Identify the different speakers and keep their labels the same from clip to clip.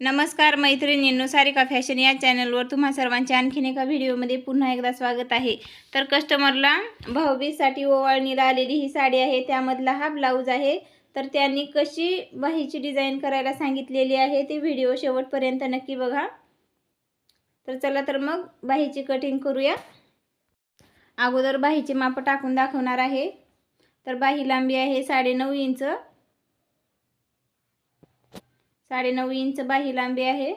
Speaker 1: नमस्कार मैत्रिणींनो. सारिका फॅशन या चॅनलवर तुम्हा सर्वांचे आणखीन एका व्हिडिओमध्ये पुन्हा एकदा स्वागत आहे. तर कस्टमरला भाऊबीजसाठी ओवाळणीला आलेली ही साडी आहे. त्यामधला हा ब्लाऊज आहे. तर त्यांनी कशी बाहीची डिझाईन करायला सांगितलेली आहे ती व्हिडिओ शेवटपर्यंत नक्की बघा. तर चला तर मग बाहीची कटिंग करूया. अगोदर बाहीचे माप टाकून दाखवणार आहे. तर बाही लांबी आहे साडेनऊ इंच. साडेनऊ इंच बाही लांबी आहे.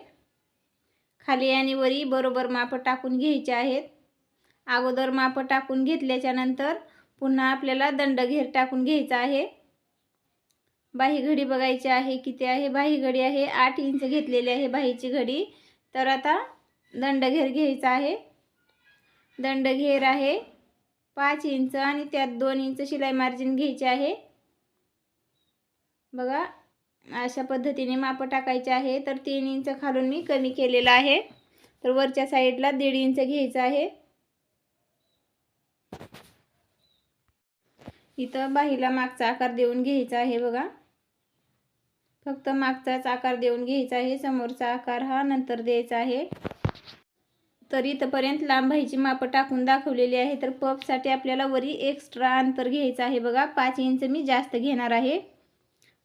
Speaker 1: खाली आणि वरी बरोबर माप टाकून घ्यायचे आहेत. अगोदर माप टाकून घेतल्याच्या नंतर पुन्हा आपल्याला दंड घेर टाकून घ्यायचा आहे. बाही घडी बघायची आहे किती आहे? बाही घडी आहे. आठ इंच घेतलेली आहे बाहीची घडी. तर आता दंड घेर घ्यायचा आहे. दंड घेर आहे पाच इंच आणि त्यात दोन इंच शिलाई मार्जिन घ्यायची आहे. बघा अशा पद्धतीने मापं टाकायचे आहे. तर तीन इंच खालून मी कमी केलेलं आहे. तर वरच्या साईडला दीड इंच घ्यायचं आहे. इथं बाहीला मागचा आकार देऊन घ्यायचा आहे बघा. फक्त मागचाच आकार देऊन घ्यायचा आहे. समोरचा आकार हा नंतर द्यायचा आहे. तर इथंपर्यंत लांब बाहीची मापं टाकून दाखवलेली आहे. तर पपसाठी आपल्याला वरी एक्स्ट्रा अंतर घ्यायचं आहे बघा. पाच इंच मी जास्त घेणार आहे.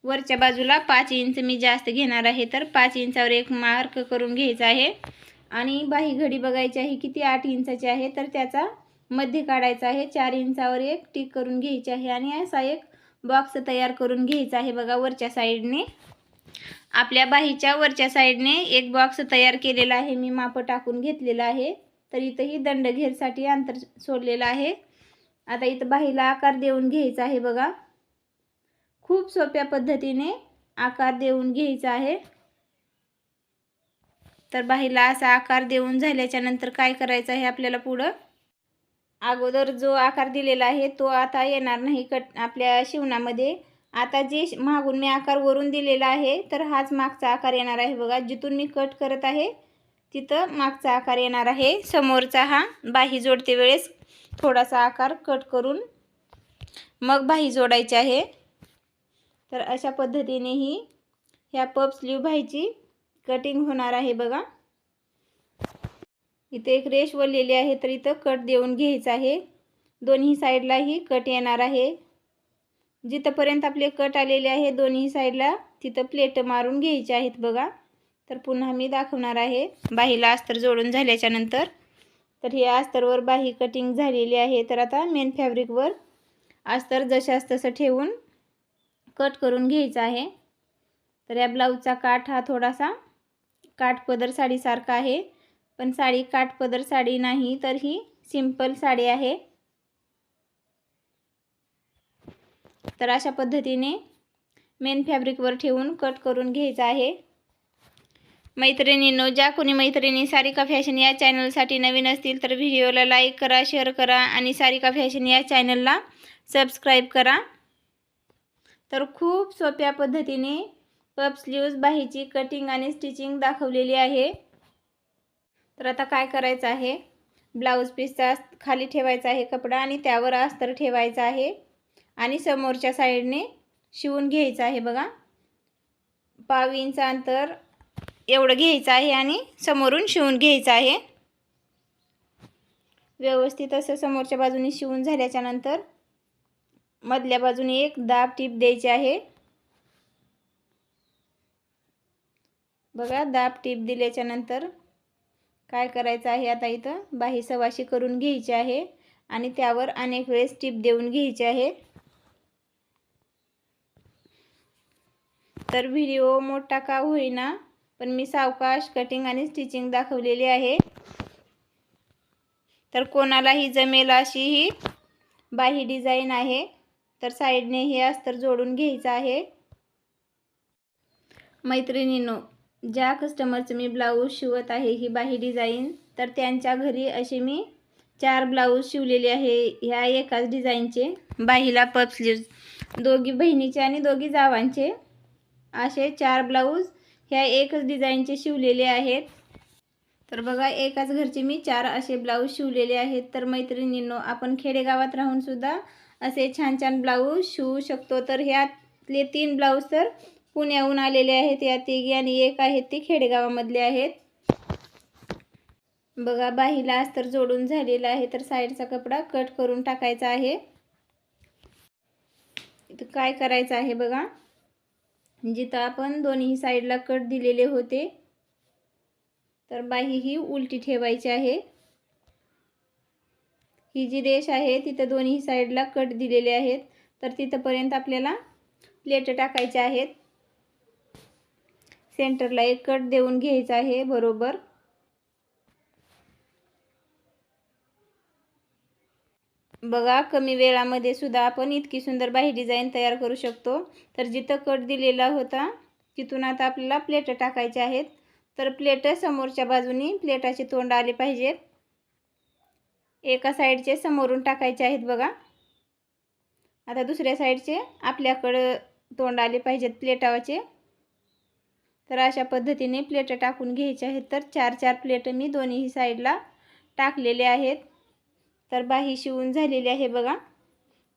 Speaker 1: वरच्या बाजूला पाच इंच मी जास्त घेणार आहे तर पाच इंचावर एक मार्क करून घ्यायचा आहे. आणि बाही घडी बघायची आहे किती आठ इंचाची आहे तर त्याचा मध्य काढायचा आहे. चार इंचावर एक टिक करून घ्यायची आहे आणि असा एक बॉक्स तयार करून घ्यायचा आहे बघा वरच्या साईडने आपल्या बाहीच्या वरच्या साईडने एक बॉक्स तयार केलेला आहे मी मापं टाकून घेतलेला आहे. तर इथंही दंडघेरसाठी अंतर सोडलेलं आहे. आता इथं बाहीला आकार देऊन घ्यायचा आहे बघा. खूप सोप्या पद्धतीने आकार देऊन घ्यायचा आहे. तर बाहीला असा आकार देऊन झाल्याच्यानंतर काय करायचं आहे आपल्याला पुढं? अगोदर जो आकार दिलेला आहे तो आता येणार नाही. कट आपल्या शिवणामध्ये आता जे मागून मी आकार वरून दिलेला आहे तर हाच मागचा आकार येणार आहे. बघा जिथून मी कट करत आहे तिथं मागचा आकार येणार आहे. समोरचा हा बाही जोडते वेळेस थोडासा आकार कट करून मग बाही जोडायची आहे. तर अशा पद्धतीने ही ह्या पप स्लीव भाईची कटिंग होणार आहे बघा. इथे एक रेश वळलेली आहे तर इथं कट देऊन घ्यायचं आहे. दोन्ही साईडलाही कट येणार आहे. जिथंपर्यंत आपले कट आलेले आहे दोन्ही साईडला तिथं प्लेट मारून घ्यायचे आहेत बघा. तर पुन्हा मी दाखवणार आहे. बाहीला अस्तर जोडून झाल्याच्यानंतर. तर हे अस्तरवर बाही कटिंग झालेली आहे. तर आता मेन फॅब्रिकवर अस्तर जशास तसं ठेवून कट करून घ्यायचा आहे. तर या ब्लाऊजचा काठ हा थोडासा काठपदर साडीसारखा आहे. पण साडी काठपदर साडी नाही तर ही सिंपल साडी आहे. तर अशा पद्धतीने मेन फॅब्रिकवर ठेवून कट करून घ्यायचं आहे. मैत्रिणींनो ज्या कोणी मैत्रिणी सारिका फॅशन या चॅनलसाठी नवीन असतील तर व्हिडिओला लाईक करा शेअर करा आणि सारिका फॅशन या चॅनलला सबस्क्राईब करा. तर खूप सोप्या पद्धतीने पप स्लीव्ज बाहीची कटिंग आणि स्टिचिंग दाखवलेली आहे. तर आता काय करायचं आहे? ब्लाऊज पीसचा खाली ठेवायचा आहे कपडा आणि त्यावर अस्तर ठेवायचा आहे आणि समोरच्या साईडने शिवून घ्यायचं आहे बघा. पाव इंच अंतर एवढं घ्यायचं आहे आणि समोरून शिवून घ्यायचं आहे. व्यवस्थित असं समोरच्या बाजूने शिवून झाल्याच्यानंतर मधल्या बाजूने एक दाब टीप द्यायची आहे. बघा दाब टीप दिल्याच्या नंतर काय करायचं आहे आता इथं? बाही सवाशी करून घ्यायची आहे आणि त्यावर अनेक वेळेस टीप देऊन घ्यायची आहे. तर व्हिडिओ मोठा का होईना पण मी सावकाश कटिंग आणि स्टिचिंग दाखवलेली आहे. तर कोणालाही जमेल अशी ही बाही डिझाईन आहे. तर साईडने हे अस्तर जोडून घ्यायचं आहे. मैत्रिणीनो ज्या कस्टमरचं मी ब्लाऊज शिवत आहे ही बाही डिझाईन तर त्यांच्या घरी असे मी चार ब्लाऊज शिवलेले आहे. ह्या एकाच डिझाईनचे बाहीला पप स्लीव्ज दोघी बहिणीचे आणि दोघी जावांचे. असे चार ब्लाऊज ह्या एकच डिझाईनचे शिवलेले आहेत. तर बघा एकाच घरचे मी चार असे ब्लाऊज शिवलेले आहेत. तर मैत्रिणींनो आपण खेडेगावात राहूनसुद्धा असे छान छान ब्लाऊज शिवू शकतो. तर ह्यातले तीन ब्लाऊज तर पुण्याहून आलेले आहेत. या तिघी आणि एक आहेत ती खेडेगावामधले आहेत. बघा बाहीला अस्तर जोडून झालेला आहे. तर साईडचा कपडा कट करून टाकायचा आहे. इथं काय करायचं आहे बघा. जिथं आपण दोन्ही साईडला कट दिलेले होते तर बाही ही उलटी ठेवायची आहे. ही जी रेष आहे तिथं दोन्ही साईडला कट दिलेले आहेत. तर तिथंपर्यंत आपल्याला प्लेट टाकायचे आहेत. सेंटरला एक कट देऊन घ्यायचा आहे बरोबर. बघा कमी वेळामध्ये सुद्धा आपण इतकी सुंदर बाही डिझाईन तयार करू शकतो. तर जिथं कट दिलेला होता तिथून आता आपल्याला प्लेट टाकायचे आहेत. तर प्लेट समोरच्या बाजूनी प्लेटाचे तोंड आले पाहिजेत. एका साईडचे समोरून टाकायचे आहेत बघा. आता दुसऱ्या साईडचे आपल्याकडं तोंड आले पाहिजेत प्लेटावाचे. तर अशा पद्धतीने प्लेट टाकून घ्यायचे आहेत. तर चार चार प्लेट मी दोन्ही साईडला टाकलेले आहेत. तर बाही शिवून झालेली आहे बघा.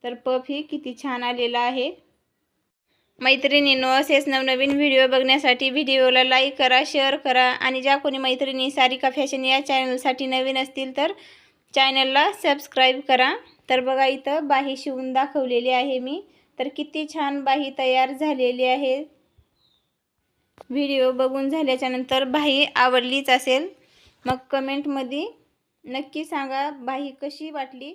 Speaker 1: तर पफ ही किती छान आलेला आहे. मैत्रिणींनो असेच नवनवीन व्हिडिओ बघण्यासाठी व्हिडिओला लाईक करा शेअर करा आणि ज्या कोणी मैत्रिणी सारिका फॅशन या चॅनलसाठी नवीन असतील तर चॅनलला सबस्क्राईब करा. तर बघा इथं बाही शिवून दाखवलेली आहे मी. तर किती छान बाही तयार झालेली आहे. व्हिडिओ बघून झाल्याच्यानंतर बाही आवडलीच असेल. मग कमेंटमध्ये नक्की सांगा बाही कशी वाटली.